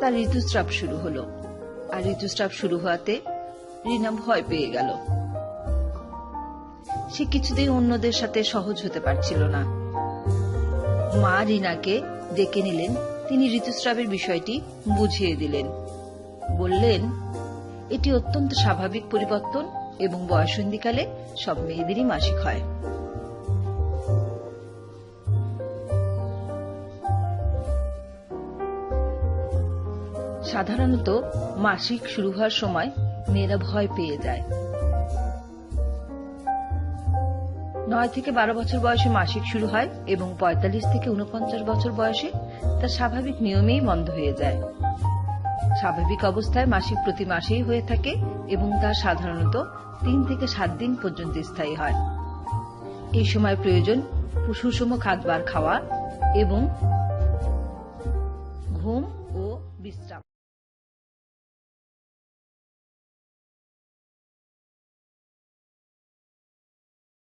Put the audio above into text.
তার ঋতুস্রাব শুরু হলো। আর ঋতুস্রাব শুরু হওয়াতে রিনা ভয় পেয়ে গেল। সে কিছুতেই অন্যদের সাথে সহজ হতে পারছিল না। মা রিনাকে ডেকে নিলেন। তিনি ঋতুস্রাবের বিষয়টি বুঝিয়ে দিলেন। বললেন, এটি অত্যন্ত স্বাভাবিক পরিবর্তন এবং বয়সন্ধিকালে সব মেয়েদেরই মাসিক হয়। সাধারণত মাসিক শুরু হওয়ার সময় মেয়েরা ভয় পেয়ে যায়। নয় থেকে বারো বছর বয়সে মাসিক শুরু হয় এবং পঁয়তাল্লিশ থেকে উনপঞ্চাশ বছর বয়সে তা স্বাভাবিক নিয়মেই বন্ধ হয়ে যায়। স্বাভাবিক অবস্থায় মাসিক প্রতি মাসেই হয়ে থাকে এবং তা সাধারণত তিন থেকে সাত দিন পর্যন্ত স্থায়ী হয়। এই সময় প্রয়োজন সুষম খাদ্যবার খাওয়া এবং ঘুম ও বিশ্রাম।